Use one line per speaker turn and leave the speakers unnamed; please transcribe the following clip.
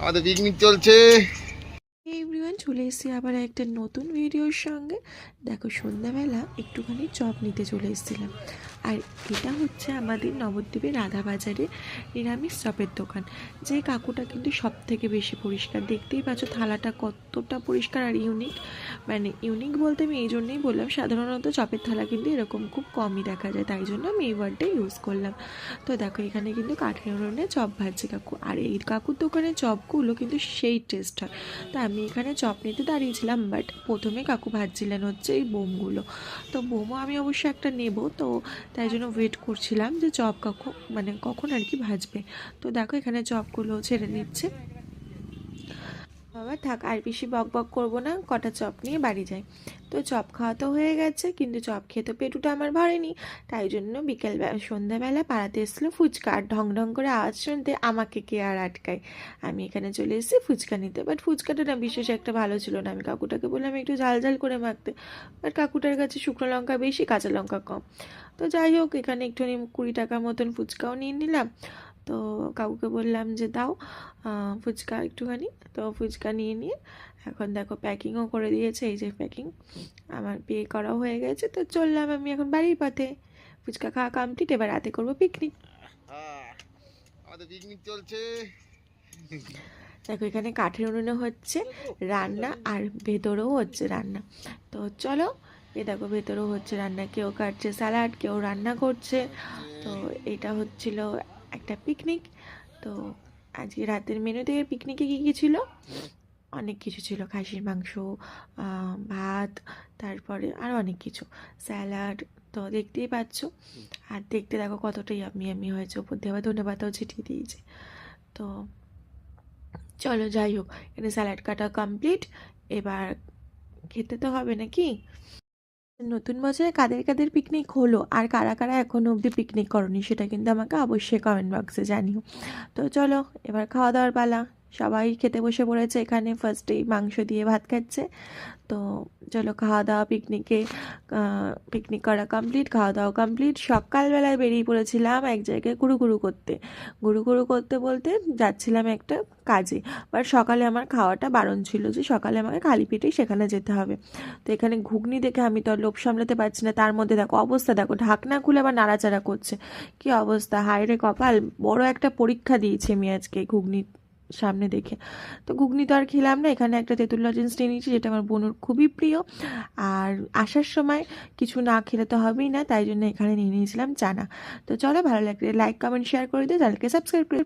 আমাদের পিকনিক চলছে।
চলে এসেছি আবার একটা নতুন ভিডিওর সঙ্গে। দেখো, সন্ধ্যাবেলা একটুখানি চপ নিতে চলে এসেছিলাম। আর এটা হচ্ছে আমাদের নবদ্বীপের রাধাবাজারে নিরামিষ চপের দোকান। যে কাকুটা কিন্তু সব থেকে বেশি পরিষ্কার। দেখতেই পাচ্ছ থালাটা কতটা পরিষ্কার আর ইউনিক মানে ইউনিক বলতে আমি এই জন্যই বললাম, সাধারণত চপের থালা কিন্তু এরকম খুব কমই দেখা যায়। তাই জন্য আমি এই ওয়ার্ডটা ইউজ করলাম। তো দেখো, এখানে কিন্তু কাঠের উনুনে চপ ভাজছে কাকু। আর এই কাকুর দোকানে চপগুলো কিন্তু সেই টেস্ট হয়। তো আমি এখানে চপ নিতে দাঁড়িয়েছিলাম বাট প্রথমে কাকু ভাজছিলেন হচ্ছে এই বোমগুলো। তো বোমও আমি অবশ্য একটা নেব। তো তাই জন্য ওয়েট করছিলাম যে চপ কখন মানে কখন আর কি ভাজবে। তো দেখো এখানে চপগুলো ছেড়ে নিচ্ছে বাবা, থাক, আর বেশি বক বক করব না, কটা চপ নিয়ে বাড়ি যাই। তো চপ খাওয়া তো হয়ে গেছে, কিন্তু চপ খেয়ে তো পেটুটা আমার ভরেনি। তাই জন্য বিকেল সন্ধ্যাবেলা পাড়াতে এসলো ফুচকা, আর ঢং ঢং করে আওয়াজ শুনতে আমাকে কে আর আটকায়। আমি এখানে চলে এসেছি ফুচকা নিতে বাট ফুচকাটা না বিশেষ একটা ভালো ছিল না। আমি কাকুটাকে বললাম, একটু ঝাল ঝাল করে মাখতে। বাট কাকুটার কাছে শুকনো লঙ্কা বেশি, কাঁচা লঙ্কা কম। তো যাই হোক, এখানে একটুখানি কুড়ি টাকার মতন ফুচকাও নিয়ে নিলাম। তো কাউকে বললাম যে দাও ফুচকা একটুখানি। তো ফুচকা নিয়ে নিয়ে এখন দেখো প্যাকিংও করে দিয়েছে এই যে প্যাকিং আমার পে করাও হয়ে গেছে তো চললাম আমি এখন বাড়ির পথে। ফুচকা খাওয়া কমপ্লিট এবার রাতে করব পিকনিক
আমাদের পিকনিক চলছে।
দেখো এখানে কাঠের উনুনে হচ্ছে রান্না আর ভেতরেও হচ্ছে রান্না। তো চলো এ দেখো ভেতরেও হচ্ছে রান্না। কেউ কাটছে স্যালাড কেউ রান্না করছে। তো এটা হচ্ছিল একটা পিকনিক তো আজকে রাতের মেনুতে পিকনিকে কী কী ছিল? অনেক কিছু ছিল। খাসির মাংস ভাত, তারপরে আরও অনেক কিছু। স্যালাড তো দেখতেই পাচ্ছ। আর দেখতে দেখো কতটাই আমি আমি হয়েছে। ওপর দিয়ে আবার ধনেপাতাও ছিটিয়ে দিয়েছে। তো চলো যাই হোক, এখানে স্যালাড কাটা কমপ্লিট এবার খেতে তো হবে নাকি? নতুন বছরে কাদের কাদের পিকনিক হলো আর কারা কারা এখনও অবধি পিকনিক করনি সেটা কিন্তু আমাকে অবশ্যই কমেন্ট বক্সে জানিও। তো চলো, এবার খাওয়া দাওয়ার পালা। সবাই খেতে বসে পড়েছে, এখানে ফার্স্টেই মাংস দিয়ে ভাত খাচ্ছে। তো চলো খাওয়া দাওয়া পিকনিকে পিকনিক করা কমপ্লিট খাওয়া দাওয়া কমপ্লিট সকালবেলায় বেরিয়ে পড়েছিলাম এক জায়গায় গুরু গুরু করতে। গুরু গুরু করতে বলতে যাচ্ছিলাম একটা কাজে। বাট সকালে আমার খাওয়াটা বারণ ছিল যে সকালে আমাকে খালি পেটেই সেখানে যেতে হবে। তো এখানে ঘুগনি দেখে আমি তো লোভ সামলাতে পারছি না। তার মধ্যে দেখো অবস্থা, দেখো ঢাকনা খুলে আবার নাড়াচাড়া করছে। কি অবস্থা? হায় রে কপাল! বড় একটা পরীক্ষা দিয়েছি আমি আজকে এই ঘুগনির সামনে দেখে। তো ঘুগনি তো আর খেলাম না, এখানে একটা তেঁতুল লজেন্স নিয়ে নিয়েছি, যেটা আমার বোনুর খুবই প্রিয়। আর আসার সময় কিছু না খেলে তো হবেই না, তাই জন্য এখানে নিয়ে নিয়েছিলাম চানা। তো চলো ভালো লাগলে লাইক কমেন্ট শেয়ার করে দিও, চ্যানেলকে সাবস্ক্রাইব করে